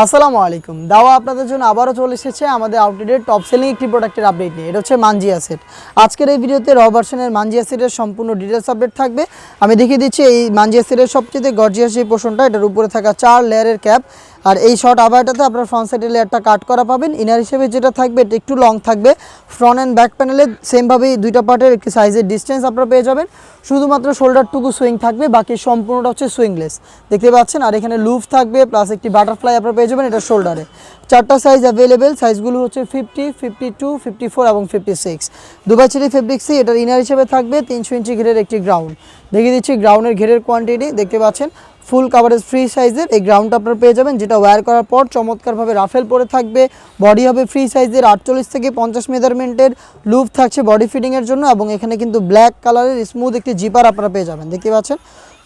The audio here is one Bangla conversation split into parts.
আসসালামু আলাইকুম। দাওয়া আপনাদের জন্য আবারও চলে এসেছে আমাদের আউটলেটের টপ সেলিং একটি প্রোডাক্টের আপডেট নিয়ে। এটা হচ্ছে মানজিয়া সেট আজকের এই ভিডিওতে র ভার্সনের মানজিয়া সেটের সম্পূর্ণ ডিটেলস আপডেট থাকবে। আমি দেখিয়ে দিচ্ছি এই মানজিয়া সেটের সবচেয়ে গর্জিয়াস যে পোর্শনটা এটার উপরে থাকা চার লেয়ারের ক্যাপ আর এই শর্ট আবারটাতে আপনার ফ্রন্ট সাইডের লেয়ারটা কাট করা পাবেন। ইনার হিসেবে যেটা থাকবে, এটা একটু লং থাকবে। ফ্রন্ট অ্যান্ড ব্যাক প্যানেলে সেমভাবেই দুইটা পার্টের একটি সাইজের ডিস্টেন্স আপনারা পেয়ে যাবেন। শুধুমাত্র শোল্ডারটুকু সুইং থাকবে, বাকি সম্পূর্ণটা হচ্ছে সুইংলেস দেখতে পাচ্ছেন? আর এখানে লুফ থাকবে প্লাস একটি বাটারফ্লাই আপনারা পেয়ে যাবেন এটা শোল্ডারে। চারটা সাইজ অ্যাভেলেবেল সাইজগুলো হচ্ছে fifty fifty two fifty four এবং ফিফটি সিক্স দুবাই চেরি ফেব্রিক্সি এটার ইনার হিসেবে থাকবে তিনশো ইঞ্চি ঘেরের একটি গ্রাউন্ড দেখিয়ে দিচ্ছি গ্রাউন্ডের ঘেরের কোয়ান্টিটি দেখতে পাচ্ছেন? ফুল কাভারেজ ফ্রি সাইজের এই গ্রাউন্ডটা আপনারা পেয়ে যাবেন, যেটা ওয়্যার করার পর চমৎকারভাবে রাফেল পরে থাকবে। বডি হবে ফ্রি সাইজের আটচল্লিশ থেকে পঞ্চাশ মেজারমেন্টের লুপ থাকছে বডি ফিটিংয়ের জন্য এবং এখানে কিন্তু ব্ল্যাক কালারের স্মুথ একটি জিপার আপনারা পেয়ে যাবেন। দেখতে পাচ্ছেন?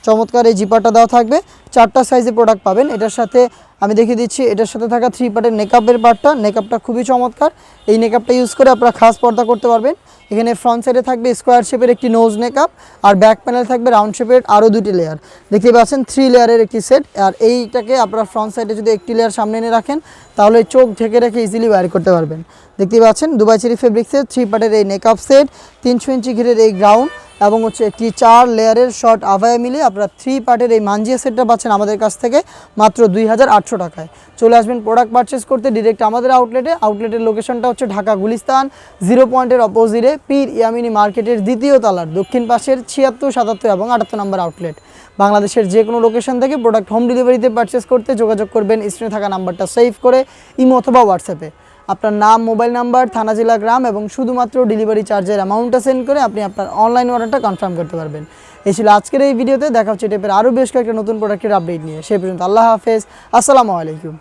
চমৎকার এই জিপারটা দেওয়া থাকবে। চারটা সাইজের প্রোডাক্ট পাবেন। এটার সাথে আমি দেখিয়ে দিচ্ছি, এটার সাথে থাকা থ্রি পার্টের নেকআপের পার্টটা নেকআপটা খুবই চমৎকার। এই নেকআপটা ইউজ করে আপনারা খাস পর্দা করতে পারবেন। এখানে ফ্রন্ট সাইডে থাকবে স্কোয়ার শেপের একটি নোজ নেকআপ আর ব্যাক প্যানেল থাকবে রাউন্ড শেপের আরও দুটি লেয়ার দেখতে পাচ্ছেন থ্রি লেয়ারের একটি সেট আর এইটাকে আপনারা ফ্রন্ট সাইডে যদি একটি লেয়ার সামনে এনে রাখেন, তাহলে চোখ ঢেকে রেখে ইজিলি ওয়্যার করতে পারবেন। দেখতে পাচ্ছেন দুবাই চেরি ফেব্রিক্সের থ্রি পার্টের এই নেকআপ সেট তিনশো ইঞ্চি ঘিরের এই গ্রাউন্ড এবং হচ্ছে একটি চার লেয়ারের শর্ট আভায়া মিলে আপনারা থ্রি পার্টের এই মানজিয়া সেটটা পাচ্ছেন আমাদের কাছ থেকে মাত্র দুই হাজার আটশো টাকায়। চলে আসবেন প্রোডাক্ট পারচেস করতে ডিরেক্ট আমাদের আউটলেটে আউটলেটের লোকেশনটা হচ্ছে ঢাকা গুলিস্তান জিরো পয়েন্টের অপোজিটে পীর ইয়ামিনী মার্কেটের দ্বিতীয় তলার দক্ষিণ পাশের ছিয়াত্তর, সাতাত্তর এবং আটাত্তর নম্বর আউটলেট বাংলাদেশের যে কোনো লোকেশন থেকে প্রোডাক্ট হোম ডেলিভারিতে পারচেস করতে যোগাযোগ করবেন স্ক্রিনে থাকা নাম্বারটা সেভ করে, ইমো অথবা হোয়াটসঅ্যাপে আপনার নাম, মোবাইল নাম্বার, থানা, জেলা, গ্রাম এবং শুধুমাত্র ডেলিভারি চার্জের অ্যামাউন্টটা সেন্ড করে আপনি আপনার অনলাইন অর্ডারটা কনফার্ম করতে পারবেন। এই ছিল আজকের এই ভিডিওতে। দেখা হচ্ছে টেপের আরও বেশ কয়েকটা নতুন প্রোডাক্টের আপডেট নিয়ে। সে পর্যন্ত আল্লাহ হাফেজ। আসসালামু আলাইকুম।